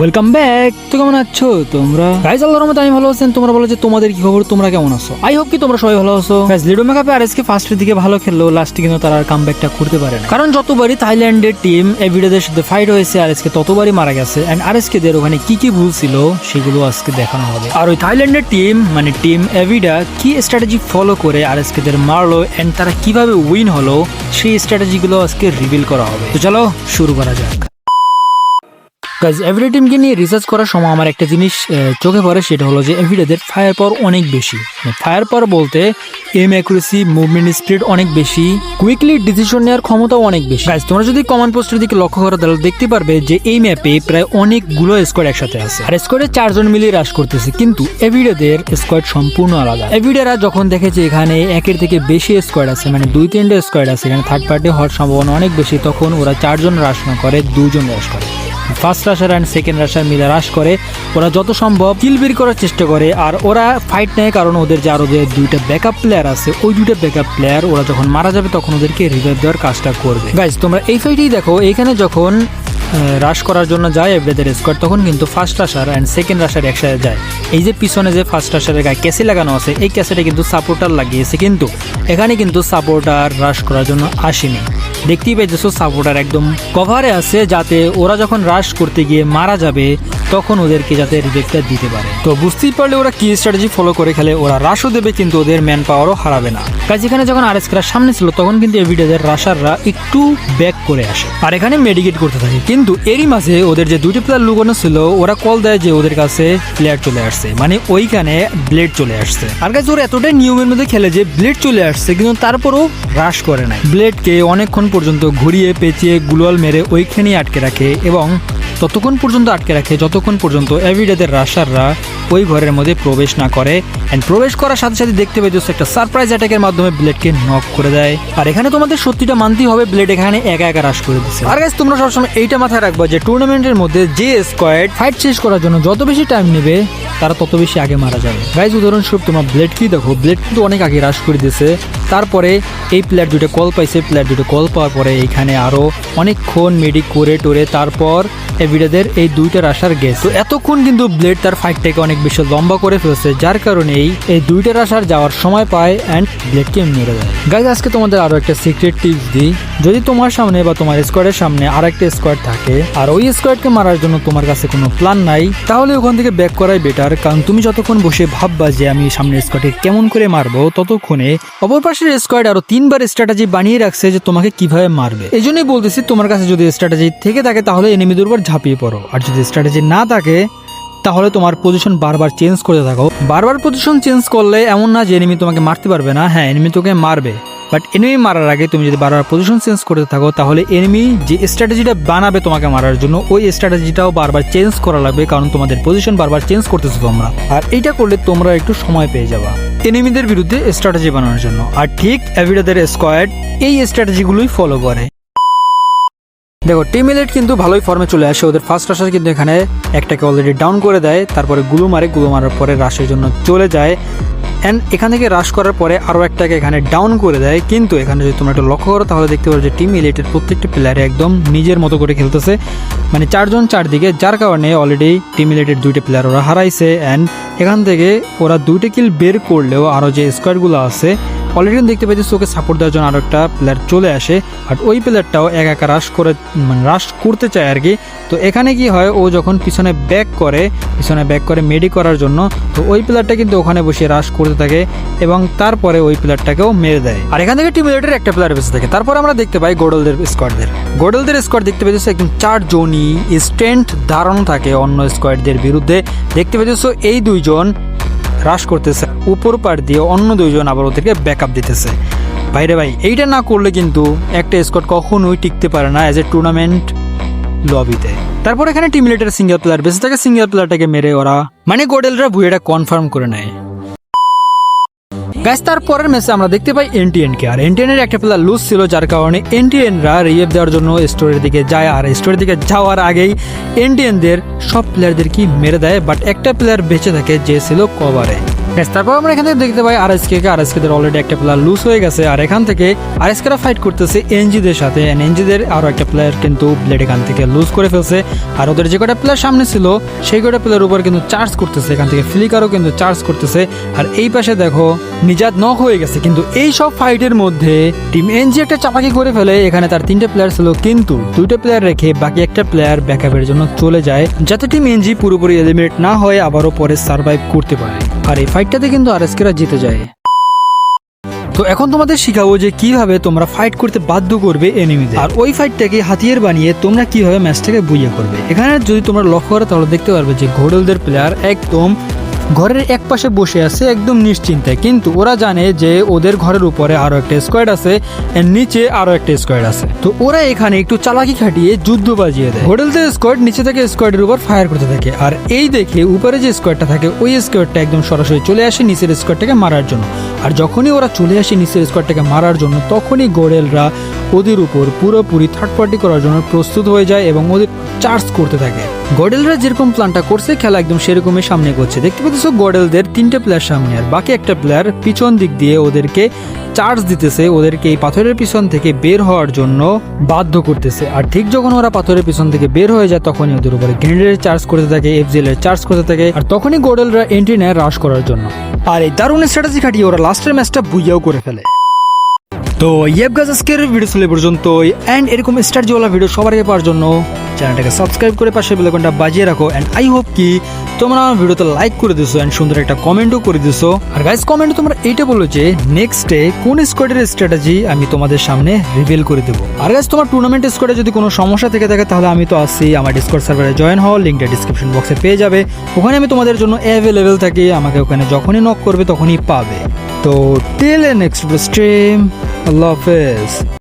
Welcome back তো কেমন আছো তোমরা? গাইজ আল্লাহর রহমতে আমি ভালো আছেন তোমরা বলো যে তোমাদের কি খবর? তোমরা কেমন আছো? আই হোপ কি তোমরা সবাই ভালো আছো। গাইজ লিডো মেকআপে আর এসকে ফার্স্টের দিকে ভালো খেললো। লাস্টে কিন্তু তারা আর কামব্যাকটা করতে পারে না কারণ যতবারই থাইল্যান্ডের টিম এভিডেদের সাথে ফাইট হয়েছে আর এসকে ততবারই মারা গেছে। এন্ড আর এসকে দের ওখানে কি কি ভুল ছিল, সেগুলো আজকে দেখানো হবে। আর ওই থাইল্যান্ডের টিম মানে টিম এভিডা কি স্ট্র্যাটেজি ফলো করে আর এসকে দের মারলো এন্ড তারা কীভাবে উইন হলো, সেই স্ট্র্যাটেজিগুলো আজকে রিভিল করা হবে। তো চলো, শুরু করা যাক। গাইজ এভরি টিমকে নিয়ে রিসার্চ করার সময় আমার একটা জিনিস চোখে পড়ে, সেটা হলো যে এভিডেদের ফায়ার পাওয়ার অনেক বেশি। ফায়ার পাওয়ার বলতে এম অ্যাকুরেসি মুভমেন্ট স্পিড অনেক বেশি কুইকলি ডিসিশন নেওয়ার ক্ষমতাও অনেক বেশি। গাইজ তোমরা যদি কমান্ড পোস্টের দিকে লক্ষ্য করো, তাহলে দেখতে পারবে যে এই ম্যাপে প্রায় অনেকগুলো স্কোয়াড একসাথে আছে। আর স্কোয়াডে চারজন মিলিয়ে রাশ করতেছে, কিন্তু এভিডেদের স্কোয়াড সম্পূর্ণ আলাদা। এভিডেরা যখন দেখে যে এখানে একের থেকে বেশি স্কোয়াড আছে মানে দুই তিনটে স্কোয়াড আছে, এখানে থার্ড পার্টি হওয়ার সম্ভাবনা অনেক বেশি, তখন ওরা চারজন রাশ না করে দুজন রাশ করে। First rusher and second rusher মিলে রাশ করে। ওরা যত সম্ভব কিল বের করার চেষ্টা করে। আর ওরা ফাইট নেয় কারণ ওদের যে আরও যে দুইটা ব্যাকআপ প্লেয়ার আছে, ওই দুইটা ব্যাকআপ প্লেয়ার ওরা যখন মারা যাবে তখন ওদেরকে রিভাইভ দেওয়ার কাজটা করবে। গাইজ তোমরা এই ফাইটেই দেখো, এখানে যখন রাশ করার জন্য যায় এভরেদের স্কোয়াড তখন কিন্তু first rusher and second rusher একসাথে যায়। এই যে পিছনে যে ফার্স্ট রাশারের গায়ে ক্যাসে লাগানো আছে, এই ক্যাসেটা কিন্তু সাপোর্টার লাগিয়েছে কিন্তু, এখানে কিন্তু সাপোর্টার রাশ করার জন্য আসেনি। দেখতেই পেয়েছ সাপোর্টার একদম। কভারে আছে যাতে ওরা যখন রাশ করতে গিয়ে মারা যাবে তখন ওদেরকে যাতে রিজেক্টটা দিতে পারে। তো বুঝতেই পারলে ওরা কি স্ট্র্যাটেজি ফলো করে খেলে ওরা রাশও দেবে কিন্তু ওদের ম্যান পাওয়ারও হারাবে না। কাজ এখানে যখন আর এস সামনে ছিল তখন কিন্তু এভিডেদের রাশাররা একটু ব্যাক করে আসে। আর এখানে মেডিকেট করতে থাকে। কিন্তু এরই মাঝে ওদের যে দুটি প্লেয়ার লুকানো ছিল ওরা কল দেয় যে ওদের কাছে প্লেয়ার চলে আসছে। মানে ওইখানে ব্লেড চলে আসছে। আর কাছে ওরা এতটাই নিয়মের মধ্যে খেলে যে ব্লেড চলে আসছে কিন্তু তারপরও রাশ করে নাই। ব্লেডকে অনেকক্ষণ পর্যন্ত ঘুরিয়ে পেঁচিয়ে গুলোয়াল মেরে ওইখানেই আটকে রাখে এবং ততক্ষণ পর্যন্ত আটকে রাখে, যতক্ষণ পর্যন্ত এভিডেদের রাশাররা ওই ঘরের মধ্যে প্রবেশ না করে। অ্যান্ড প্রবেশ করার সাথে সাথে দেখতে পেয়েছ একটা সারপ্রাইজ অ্যাটাকের মাধ্যমে ব্লেডকে নক করে দেয়। আর এখানে তোমাদের সত্যিটা মানতেই হবে ব্লেড এখানে একা একা রাশ করে দিচ্ছে আর গাইজ তোমরা সবসময় এইটা মাথায় রাখবা যে টুর্নামেন্টের মধ্যে যে স্কোয়াড ফাইট শেষ করার জন্য যত বেশি টাইম নেবে, তারা তত বেশি আগে মারা যাবে। গাইজ উদাহরণস্বরূপ তোমার ব্লেড কি? দেখো ব্লেড কিন্তু অনেক আগে রাশ করে দিয়েছে তারপরে এই প্লেয়ার দুটো কল পাইছে প্লেয়ার দুটো কল পাওয়ার পরে এখানে আরও অনেকক্ষণ মেডিক করে টোরে, তারপর এভিডেদের এই দুইটার আসার গেস তো এতক্ষণ কিন্তু ব্লেড তার ফাইটটাকে অনেক বেশি লম্বা করে ফেলছে, যার কারণেই এই দুইটার আসার যাওয়ার সময় পায় অ্যান্ড ব্লেডকে মেরে দেয়। গাইজ আজকে তোমাদের আরও একটা সিক্রেট টিপস দিই। যদি তোমার সামনে বা তোমার স্কোয়াডের সামনে আর একটা স্কোয়াড থাকে, আর ওই স্কোয়াডকে মারার জন্য তোমার কাছে কোনো প্ল্যান নাই, তাহলে ওখান থেকে ব্যাক করাই বেটার কারণ তুমি যতক্ষণ বসে ভাববা যে আমি সামনে স্কোয়াডকে কেমন করে মারবো, ততক্ষণে অপর পাশের স্কোয়াড আরও তিনবার স্ট্র্যাটেজি বানিয়ে রাখছে যে তোমাকে কীভাবে মারবে। এই জন্যই বলতেছি, তোমার কাছে যদি স্ট্র্যাটেজি থেকে থাকে তাহলে এনিমিদের দুর্বার ঝাঁপিয়ে পড়ো। আর যদি স্ট্র্যাটেজি না থাকে, তাহলে তোমার পজিশন বারবার চেঞ্জ করতে থাকো বারবার পজিশন চেঞ্জ করলে এমন না যে এনিমি তোমাকে মারতে পারবে না। হ্যাঁ এনিমি তোকে মারবে। বাট এনিমি মারার আগে তুমি যদি বারবার পজিশন চেঞ্জ করতে থাকো, তাহলে এনিমি যে স্ট্র্যাটেজিটা বানাবে তোমাকে মারার জন্য, ওই স্ট্র্যাটেজিটাও বারবার চেঞ্জ করা লাগবে, কারণ তোমাদের পজিশন বারবার চেঞ্জ করতেছো তোমরা। আর এইটা করলে তোমরা একটু সময় পেয়ে যাবা এনিমিদের বিরুদ্ধে স্ট্র্যাটেজি বানানোর জন্য। আর ঠিক অ্যাভিডাদের স্কোয়াড এই স্ট্র্যাটেজিগুলোই ফলো করে। দেখো টিম এলিট কিন্তু ভালোই ফর্মে চলে আসে, ওদের ফার্স্ট রাশার কিন্তু এখানে একটাকে অলরেডি ডাউন করে দেয়, তারপরে গুলো মারে, গুলো মারার পরে রাশের জন্য চলে যায়। অ্যান্ড এখান থেকে রাশ করার পরে আরও একটাকে এখানে ডাউন করে দেয়। কিন্তু এখানে যদি তোমরা একটু লক্ষ্য করো, তাহলে দেখতে পারো যে টিম ইলেটের প্রত্যেকটা প্লেয়ারে একদম নিজের মতো করে খেলতেছে। মানে চারজন চারদিকে, যার কারণে অলরেডি টিম ইলেটের দুইটা প্লেয়ার ওরা হারাইছে। অ্যান্ড এখান থেকে ওরা দুইটা কিল বের করলেও আরও যে স্কোয়াডগুলো আছে অলরেডি দেখতে পাচ্ছি ওকে সাপোর্ট দেওয়ার জন্য আরও একটা প্লেয়ার চলে আসে। বাট ওই প্লেয়ারটাও এক একা রাশ করে মানে রাশ করতে চায় আর কি। তো এখানে কি হয়, ও যখন পিছনে ব্যাক করে, পিছনে ব্যাক করে মেডি করার জন্য, তো ওই প্লেয়ারটা কিন্তু ওখানে বসে রাশ করতে থাকে এবং তারপরে ওই প্লেয়ারটাকেও মেরে দেয়। আর এখান থেকে টিম লিডারের একটা প্লেয়ার বেঁচে থাকে। তারপর আমরা দেখতে পাই গোডলদের স্কোয়াডদের গোডলদের স্কোয়াড দেখতে পেয়েছ একদম চার জনই স্ট্রেন্থ ধারণ থাকে অন্য স্কোয়াডদের বিরুদ্ধে। দেখতে পেয়েছ এই দুইজন হ্রাস করতেছে, উপর পার দিয়ে অন্য দুইজন আবার ওদেরকে ব্যাকআপ দিতেছে। ভাইরে ভাই, এইটা না করলে কিন্তু একটা স্কোয়াড কখনোই টিকতে পারে না অ্যাজ এ টুর্নামেন্ট লবিতে তারপর এখানে টিম লিডার সিঙ্গেল প্লেয়ার বেঁচে থাকে সিঙ্গেল প্লেয়ারটাকে মেরে ওরা মানে গোডেলরা ভুয়েটা কনফার্ম করে নেয়। গাছ তার পরের ম্যাচে আমরা দেখতে পাই এনটিএনকে আর এনটিএন এর একটা প্লেয়ার লুজ ছিল, যার কারণে এনটিএনরা রিয়েপ দেওয়ার জন্য স্টোরের দিকে যায়। আর স্টোরের দিকে যাওয়ার আগেই এনটিএনদের সব প্লেয়ারদের কি মেরে দেয়? বাট একটা প্লেয়ার বেঁচে থাকে, যে ছিল কভারে Guys, তারপর আমরা এখান থেকে দেখতে পাই আর এস কে। অলরেডি একটা প্লেয়ার লুজ হয়ে গেছে। আর এখান থেকে আর এস কেরা ফাইট করতেছে এনজিদের সাথে। এনজিদের আরও একটা প্লেয়ার কিন্তু ব্লেড এখান থেকে লুজ করে ফেলছে। আর ওদের যে কটা প্লেয়ার সামনে ছিল সেই কটা প্লেয়ার উপর কিন্তু চার্জ করতেছে। এখান থেকে ফ্লিকারও কিন্তু চার্জ করতেছে। আর এই পাশে দেখো নিজাত নক হয়ে গেছে। কিন্তু এই সব ফাইটের মধ্যে টিম এনজি একটা চাপাকি করে ফেলে। এখানে তার তিনটে প্লেয়ার ছিল। কিন্তু দুইটা প্লেয়ার রেখে বাকি একটা প্লেয়ার ব্যাকআপের জন্য চলে যায়। যাতে টিম এনজি পুরোপুরি এলিমিনেট না হয়ে আবারও পরে সার্ভাইভ করতে পারে। আর এই ফাইটটাতে কিন্তু আরএসকেরা জিতে যায়। তো এখন তোমাদের শিখাবো যে কীভাবে তোমরা ফাইট করতে বাধ্য করবে এনিমিদের আর ওই ফাইটটাকে হাতিয়ার বানিয়ে তোমরা কীভাবে ম্যাচটাকে বুঝিয়ে করবে। এখানে যদি তোমরা লক্ষ্য করো, তাহলে দেখতে পারবে যে ঘোড়লদের প্লেয়ার একদম ঘরের এক পাশে বসে আছে একদম নিশ্চিন্তায় কিন্তু ওরা জানে যে ওদের ঘরের উপরে আরও একটা স্কোয়াড আছে নিচে আরও একটা স্কোয়াড আছে। তো ওরা এখানে একটু চালাকি খাটিয়ে যুদ্ধ বাজিয়ে দেয়। হোটেলদের স্কোয়াড নিচে থেকে স্কোয়াডের উপর ফায়ার করতে থাকে, আর এই দেখে উপরে যে স্কোয়াডটা থাকে, ওই স্কোয়াডটা একদম সরাসরি চলে আসে নিচের স্কোয়াডটাকে মারার জন্য। আর যখনই ওরা চলে আসে নিচের স্কোয়াডটাকে মারার জন্য, তখনই গোড়েলরা ওদের উপর পুরোপুরি থার্ড পার্টি করার জন্য প্রস্তুত হয়ে যায় এবং ওদের চার্জ করতে থাকে। গডেলরা যেরকম প্ল্যানটা করছে, খেলা একদম সেরকমই সামনে করছে দেখতে পাচ্ছ, গডেলদের তিনটে প্লেয়ার সামনে। আর বাকি একটা প্লেয়ার পিছন দিক দিয়ে ওদেরকে চার্জ দিতেছে, ওদেরকে এই পাথরের পিছন থেকে বের হওয়ার জন্য বাধ্য করতেছে। আর ঠিক যখন ওরা পাথরের পিছন থেকে বের হয়ে যায়, তখনই ওদের উপরে গ্রেনেডের চার্জ করতে থাকে এফজেল এর চার্জ করতে থাকে, আর তখনই গোডেলরা এন্ট্রি নেয় রাশ করার জন্য। আর এই দারুণ স্ট্র্যাটেজি খাটিয়ে ওরা লাস্টের ম্যাচটা বুঝিয়াও করে ফেলে। তো ইয়েব গাছ আজকের ভিডিও ছিল পর্যন্তই। অ্যান্ড এরকম স্টারজিওয়ালা ভিডিও সবার আগে পাওয়ার জন্য চ্যানেলটাকে সাবস্ক্রাইব করে পাশে বেলাকনটা বাজিয়ে রাখো। অ্যান্ড আই হোপ কি তোমরা আমার ভিডিওতে লাইক করে দিছো অ্যান্ড সুন্দর একটা কমেন্টও করে দিছো। আর গাইস কমেন্টে তোমরা এইটা বলো যে নেক্সট ডে কোন স্কোয়াডের স্ট্র্যাটেজি আমি তোমাদের সামনে রিভিল করে দেবো? আর গাইস তোমার টুর্নামেন্ট স্কোয়াডে যদি কোনো সমস্যা থেকে থাকে, তাহলে আমি তো আসি আমার ডিসকর্ড সার্ভারে জয়েন হও লিঙ্কটা ডিসক্রিপশন বক্সে পেয়ে যাবে। ওখানে আমি তোমাদের জন্য অ্যাভেলেবেল থাকি। আমাকে ওখানে যখনই নক করবে, তখনই পাবে। তো tell next stream আল্লাহ হাফেজ